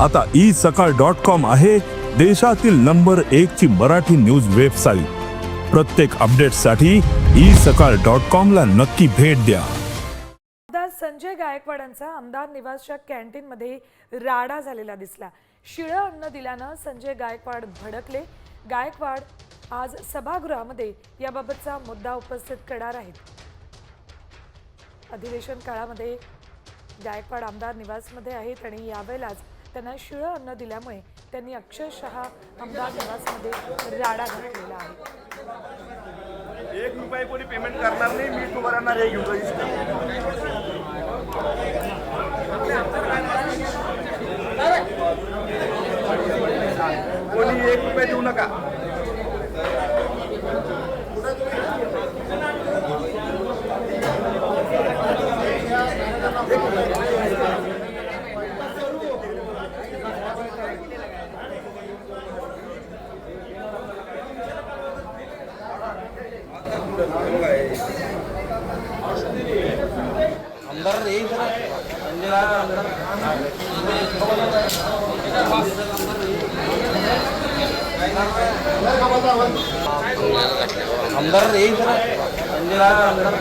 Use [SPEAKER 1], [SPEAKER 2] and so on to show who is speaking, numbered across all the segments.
[SPEAKER 1] आता ई सकाळ dot com आहे देशातील नंबर एक ची मराठी न्यूज वेबसाईट. प्रत्येक अपडेटसाठी ई सकाळ डॉट कॉम ला नक्की भेट द्या.
[SPEAKER 2] आमदार संजय गायकवाडांचा आमदार निवासच्या कॅन्टीनमध्ये राडा झालेला दिसला. शिळं अन्न दिल्यानं संजय गायकवाड भडकले. गायकवाड आज सभागृहामध्ये याबाबतचा मुद्दा उपस्थित करणार आहेत. अधिवेशन काळामध्ये गायकवाड आमदार निवासमध्ये आहेत आणि यावेळेलाच त्यांना शिळं अन्न दिल्यामुळे त्यांनी अक्षरशः आमदार निवासमध्ये राडा घातलेला आहे.
[SPEAKER 3] एक रुपये कोणी पेमेंट करणार नाही मी तुम्हाला हे घेऊन कोणी एक रुपये देऊ नका.
[SPEAKER 4] आमदार येईल संजय आमदार आमदार येईल संजय आमदार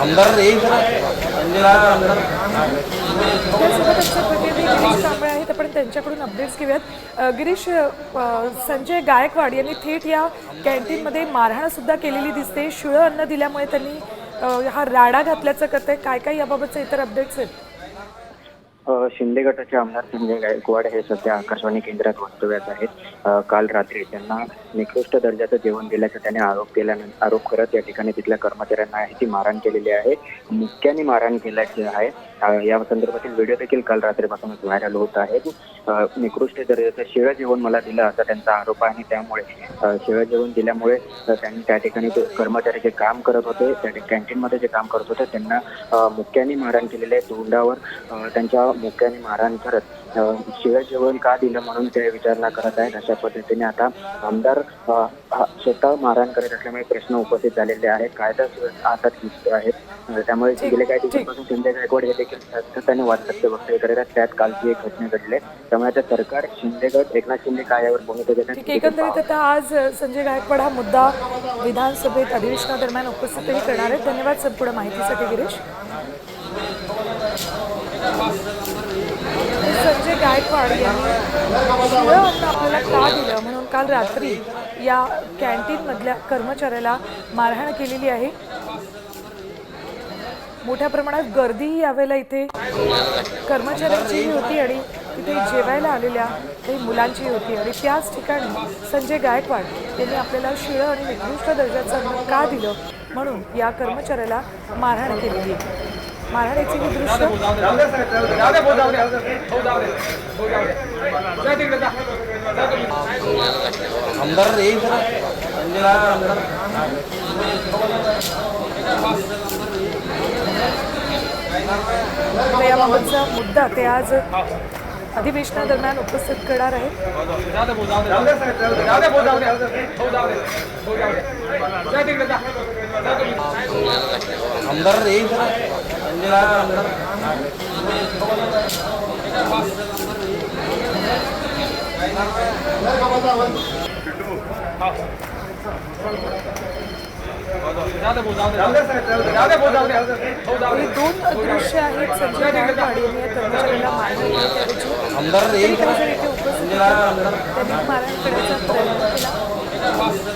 [SPEAKER 4] आमदार येईल
[SPEAKER 2] आहेत. आपण त्यांच्याकडून अपडेट्स घेऊयात. गिरीश संजय गायकवाड यांनी थेट या कॅन्टीनमध्ये मारहाण सुद्धा केलेली दिसते. शिळं अन्न दिल्यामुळे त्यांनी हा राडा घातल्याचं कळतंय. काय काय याबाबतचे इतर अपडेट्स आहेत?
[SPEAKER 5] शिंदे गटाचे आमदार संजय गायकवाड हे सध्या आकाशवाणी केंद्रात वास्तव्यात आहेत. काल रात्री त्यांना निकृष्ट दर्जाचं जेवण दिल्याचा त्याने आरोप केल्यानंतर आरोप करत या ठिकाणी तिथल्या कर्मचाऱ्यांना आहे ती मारहाण केलेली आहे. मुक्याने मारहाण केल्याची आहे. या संदर्भातील व्हिडिओ देखील काल रात्रीपासूनच व्हायरल होत आहेत. निकृष्ट दर्जाचं शिळं जेवण मला दिलं असा त्यांचा आरोप आहे आणि त्यामुळे शिळं जेवण दिल्यामुळे त्यांनी त्या ठिकाणी ते कर्मचारी जे काम करत होते त्या कॅन्टीनमध्ये जे काम करत होते त्यांना मुक्याने मारहाण केलेले आहे. तोंडावर त्यांच्या मुक्याने मारहाण करत शिळं जेवण का दिलं म्हणून ते विचारणा करत आहेत. अशा पद्धतीने आता आमदार स्वतः मारहाण करत असल्यामुळे प्रश्न उपस्थित झालेले आहेत. कायदा हातात घेत आहेत अ, त्यामुळे गेले काही. दिवसांपासून संजय गायकवाड हे देखील सातत्याने वाटतं वक्तव्य करत आहेत. त्यात कालची एक घटना घडली. आहे. त्यामुळे आता सरकार शिंदेगड एकनाथ शिंदे काय यावर भूमिका घेतात
[SPEAKER 2] ठीक आहे एकंदरीत आता आज संजय गायकवाड हा मुद्दा विधानसभेत अधिवेशनादरम्यान उपस्थितही करणार आहेत. धन्यवाद संपूर्ण माहितीसाठी गिरीश. गायकवाड यांनी अन्न आपल्याला का दिलं. म्हणून काल रात्री या कॅन्टीनमधल्या कर्मचाऱ्याला मारहाण केलेली आहे. मोठ्या प्रमाणात गर्दीही यावेळेला इथे कर्मचाऱ्यांचीही होती आणि तिथे जेवायला आलेल्या काही मुलांची होती. आणि त्याच ठिकाणी संजय गायकवाड यांनी आपल्याला शिळं आणि निकृष्ट दर्जाचं अन्न का दिलं? म्हणून या कर्मचाऱ्याला मारहाण केलेली आहे. मारहाणीची ही दृश्य
[SPEAKER 4] आमदार येईल
[SPEAKER 2] याबाबतचा मुद्दा ते आज अधिवेशनादरम्यान उपस्थित करणार आहेत
[SPEAKER 4] आमदार येईल
[SPEAKER 2] दोन दृश्य आहेत संजय कर्मचाऱ्याला. त्यांनी करण्याचा प्रयत्न केला.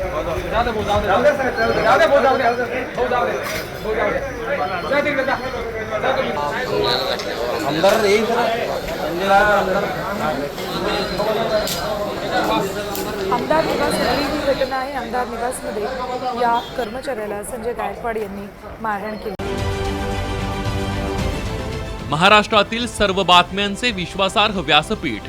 [SPEAKER 2] असेल.
[SPEAKER 4] आमदार
[SPEAKER 2] आमदार निवास ही घटना आहे आमदार निवासमध्ये या कर्मचाऱ्याला संजय गायकवाड यांनी मारहाण केली
[SPEAKER 6] महाराष्ट्रातील सर्व बातम्यांचे विश्वासार्ह व्यासपीठ